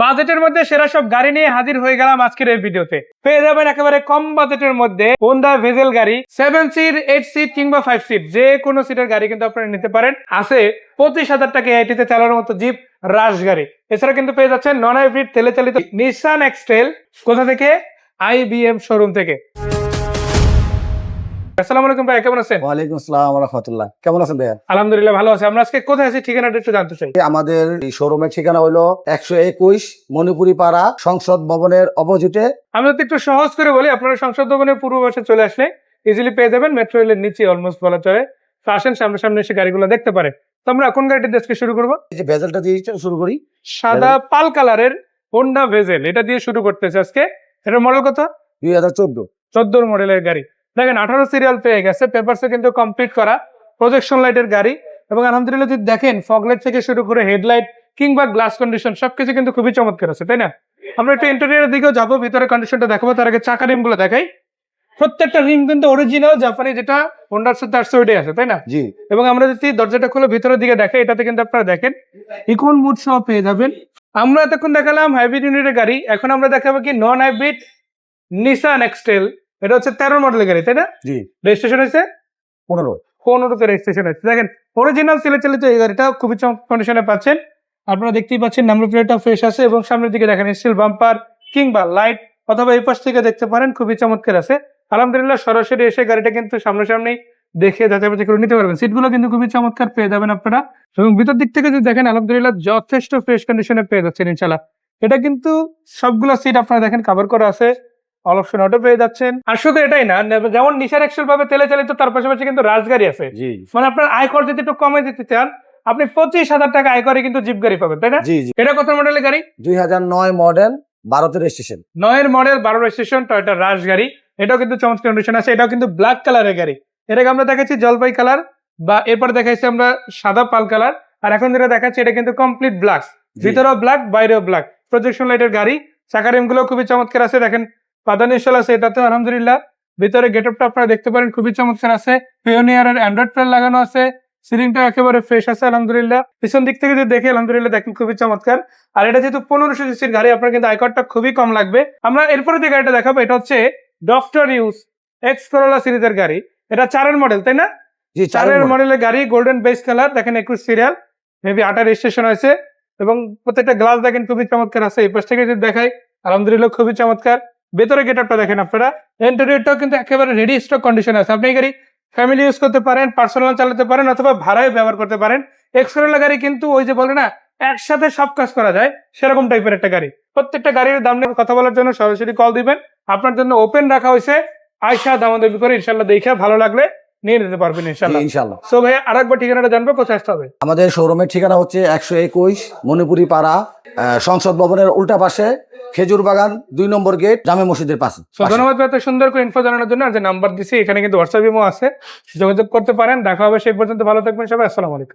বাজেটের মধ্যে সেরা সব গাড়ি নিয়ে হাজির হয়ে গেলাম আজকের এই ভিডিওতে। পেয়ে যাবেন একেবারে কম বাজেটের মধ্যে হোন্ডা ভেজেল গাড়ি সেভেন সিট এইট সিট কিংবা ফাইভ সিট যে কোনো সিটের গাড়ি কিন্তু আপনারা নিতে পারেন। আছে পঁচিশ হাজার টাকা এআইটিতে চালানোর মতো জিপ রাশ গাড়ি। এছাড়া কিন্তু পেয়ে যাচ্ছেন নন হাইব্রিড তেলে চালিত নিসান এক্সটেল কোথা থেকে? আইবিএম শোরুম থেকে। আসসালামু আলাইকুম ভাই কেমন আছেন? ওয়ালাইকুম আসসালাম রহমতুল্লাহ। কেমন আছেন ভাইয়া? আলহামদুলিল্লাহ ভালো আছে। আমরা আজকে কোথায় আছি? ঠিকানাটা একটু জানতে চাই। আমাদের শোরুমের ঠিকানা হলো একশো একুশ মণিপুরি পাড়া সংসদ ভবনের অপোজিটে। আমরা একটু সহজ করে বলি আপনারা সংসদ ভবনের পূর্ব পাশে চলে আসলে ইজিলি পেয়ে যাবেন মেট্রো রেলের নিচে অলমোস্ট বলা চলে। তো আসেন সামনে সামনে এসে গাড়িগুলো দেখতে পারেন। তো আমরা কোন গাড়িটি আজকে শুরু করব? এই যে ভেজেলটা দিয়ে শুরু করি। সাদা পাল কালারের হোন্ডা ভেজেল এটা দিয়ে শুরু করতেছে আজকে। এটার মডেল কত? দুই হাজার চোদ্দ। চোদ্দোর মডেলের গাড়ি। দেখেন আঠারো সিরিয়াল পেয়ে গেছে পেপারসে কিন্তু কমপ্লিট করা প্রজেকশন লাইটের গাড়ি এবং আলহামদুলিল্লাহ যদি দেখেন ফগলাইট থেকে শুরু করে হেডলাইট কিংবা গ্লাস কন্ডিশন সবকিছু কিন্তু খুবই চমৎকার আছে তাই না? আমরা একটু ইন্টেরিয়ারের দিকেও যাব ভিতরে কন্ডিশনটা দেখাবো তার আগে চাকা রিমগুলো দেখাই। প্রত্যেকটা রিম কিন্তু অরিজিনাল জাপানি যেটা হোন্ডার সাথে আসছে ওইটাই আছে তাই না? জি। এবং আমরা যদি দরজাটা খুলে ভিতরের দিকে দেখাই এটাতে কিন্তু আপনারা দেখেন ইকন মুড সহ পেয়ে যাবেন। আমরা এতক্ষণ দেখালাম হাইব্রিড ইউনিটের গাড়ি এখন আমরা দেখাবো কি নন হাইব্রিড নিসান এক্সটেল এটা হচ্ছে তেরো মডেলের গাড়ি তাই না? জি। রেজিস্ট্রেশন হয়েছে? পনেরো। পনেরোতে রেজিস্ট্রেশন হয়েছে। দেখেন অরিজিনাল সিলে চালিত এই গাড়িটা খুবই কন্ডিশনে পাচ্ছেন। আপনারা দেখতেই পাচ্ছেন নাম্বার প্লেটটা ফ্রেশ আছে এবং সামনের দিকে দেখেন স্টিল বাম্পার কিংবা লাইট অথবা এই পাশ থেকে দেখতে পারেন খুবই চমৎকার আছে। আলহামদুলিল্লাহ সরাসরি এসে গাড়িটা কিন্তু সামনাসামনি দেখে যাচাই করে নিতে পারবেন। সিটগুলো কিন্তু খুবই চমৎকার পেয়ে যাবেন আপনারা। এবং ভিতর দিক থেকে যদি দেখেন আলহামদুলিল্লাহ যথেষ্ট ফ্রেশ কন্ডিশনে পেয়ে যাচ্ছেন ইনশাল্লাহ এটা কিন্তু সবগুলো সিট আপনারা দেখেন কভার করা আছে। অল অপশন অটো পেয়ে যাচ্ছেন। আর শুধু এটাই না যেমন নিশার এক্সেল ভাবে তেলে চালিত তার পাশাপাশি কিন্তু রাজগাড়ি আছে। মানে আপনার আয়কর যদি একটু কমে দিতে চান আপনি পঁচিশ হাজার টাকা আয়করে কিন্তু জিপ গাড়ি পাবেন তাই না? এটা কত মডেলের গাড়ি? দুই হাজার নয় মডেল বারোতে রেজিস্ট্রেশন নয়ের মডেল বারো রেজিস্ট্রেশন টয়টা রাশ গাড়ি। এটাও কিন্তু চমৎকার কন্ডিশন আছে এটাও কিন্তু ব্ল্যাক কালারের গাড়ি। এটাকে আমরা দেখাচ্ছি জলপাই কালার বা এরপর দেখাচ্ছি আমরা সাদা পাল কালার আর এখন যেটা দেখাচ্ছি এটা কিন্তু কমপ্লিট ব্ল্যাক ভিতরেও ব্ল্যাক বাইরেও ব্ল্যাক প্রজেকশন লাইটের গাড়ি চাকারগুলো খুবই চমৎকার আছে দেখেন। পাদানি ইনস্টল আছে এটাতে আলহামদুলিল্লাহ। ভিতরে গেট আপটা আপনারা দেখতে পারেন খুবই চমৎকার আছে। পিওনিয়ার এর অ্যান্ড্রয়েড প্লেন লাগানো আছে। সিলিংটা একেবারে ফ্রেশ আছে আলহামদুলিল্লাহ। পিছন দিক থেকে যদি দেখে আলহামদুলিল্লাহ দেখেন খুবই চমৎকার। আর এটা যেহেতু পনেরোশো সিসির গাড়ি আপনার কিন্তু আইকরটা খুবই কম লাগবে। আমরা এরপরে যে গাড়িটা দেখাবো এটা হচ্ছে ডক্টর ইউস এক্স করোলা সিরিজের গাড়ি। এটা চারের মডেল তাই না? জি চারের চারের মডেল মডেলের গাড়ি গোল্ডেন বেস কালার দেখেন একুশ সিরিয়াল মেবি আটা রেজিস্ট্রেশন হয়েছে। এবং প্রত্যেকটা গ্লাস দেখেন খুবই চমৎকার আছে। এই পাশ থেকে যদি দেখাই আলহামদুলিল্লাহ খুবই চমৎকার। ভেতরে গেটআপটা দেখেন আপনারা। ইন্টেরিয়রটাও কিন্তু একেবারে রেডি স্টক কন্ডিশন আছে। আপনি গাড়ি ফ্যামিলি ইউজ করতে পারেন পার্সোনাল চালাতে পারেন অথবা ভাড়ায় ব্যবহার করতে পারেন। এক্সট্রা গাড়ি কিন্তু ওই যে বলে না একসাথে সব কাজ করা যায় সেরকম টাইপের একটা গাড়ি। প্রত্যেকটা গাড়ির দাম নিয়ে কথা বলার জন্য সরাসরি কল দিবেন। আপনার জন্য ওপেন রাখা হয়েছে। আয়সা দামাদামি করে ইনশাল্লাহ দেখে ভালো লাগলে নিয়ে নিতে পারবেন ইনশাল্লাহ ইনশাল্লাহ সো ভাই আরেকবার ঠিকানাটা জানব কোথায় আসতে হবে? আমাদের শোরুমের ঠিকানা হচ্ছে একশো একুশ মণিপুরি পাড়া সংসদ ভবনের উল্টা পাশে। খেজুর বাগান দুই নম্বর গেট জামে মসজিদের পাশে। ধন্যবাদ এত সুন্দর করে ইনফো জানানোর জন্য। আর যে নাম্বার দিছি এখানে কিন্তু হোয়াটসঅ্যাপ ইমো আছে। যোগাযোগ করতে পারেন। দেখা হবে সেই পর্যন্ত। ভালো থাকবেন সবাই। আসসালামু আলাইকুম।